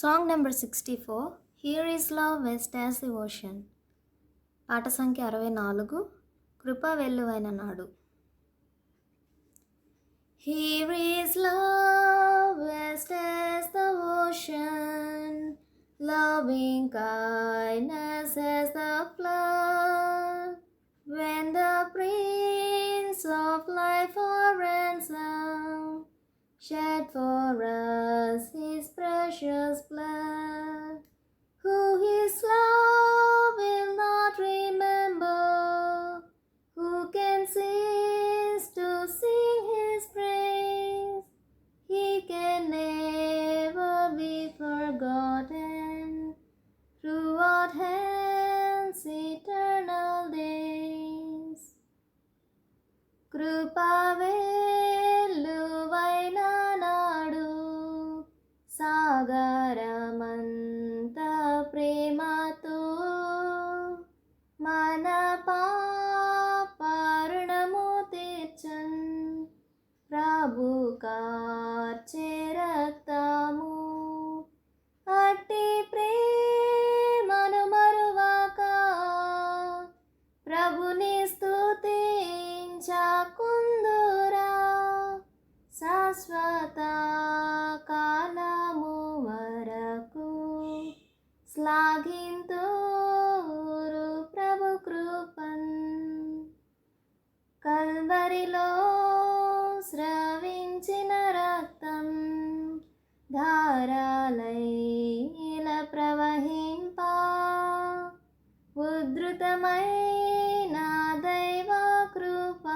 Song number sixty four here is love vast as the ocean పాట సంఖ్య అరవై నాలుగు కృప వెల్లువైన నాడు here is love vast as the ocean loving kindness as the flood when the prince of life for ransom shed for కృపవేలువైన నాడు సాగరమంత ప్రేమతో మన పాపరుణము తీర్చన్. ప్రభుకా శాశ్వత కాలము వరకు శ్లాఘింతూరు ప్రభు కృపన్. కల్వరిలో స్రవించిన రక్తం ధారాలైల ప్రవహింప. ఉద్ధృతమైన దైవ కృప.